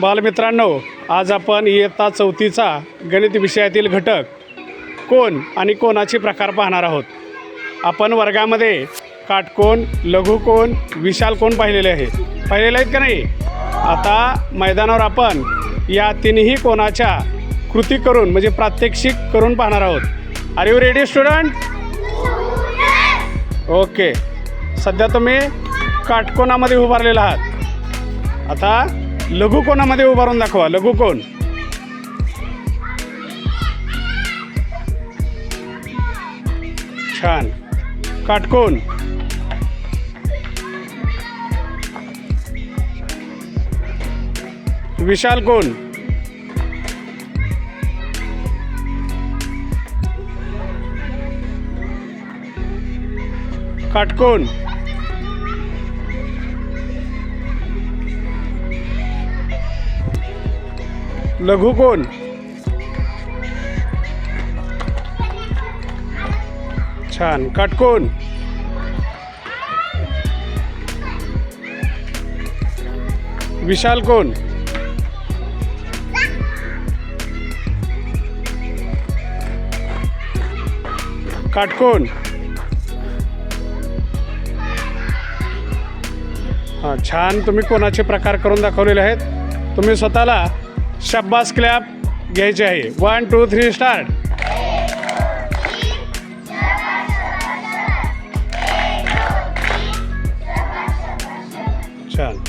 बालमित्रांनो आज आपण इयत्ता चौथीचा गणित विषयातील घटक कोण आणि कोणाचे प्रकार पाहणार आहोत? आपण वर्गामध्ये काटकोण लघुकोण विशाल कोण पाहिलेले आहे पाहिलेले आहेत का नाही? आता मैदानावर आपण या तिन्ही कोणाच्या कृती करून म्हणजे प्रात्यक्षिक करून पाहणार आहोत. Are you ready student okay सध्या तुम्ही काटकोणामध्ये उभारलेला आहात. आता लघुकोणामध्ये उभारून दाखवा लघुकोण छान. काटकोण विशाल कोण? काटकोण लघुकोण छान. काटकोण विशाल कोण? काटकोण हां छान. तुम्ही कोणाचे प्रकार करून दाखवलेले आहेत? तुम्ही स्वतःला शब्बास क्लॅप घ्यायचे आहे. वन टू थ्री स्टार्ट छान.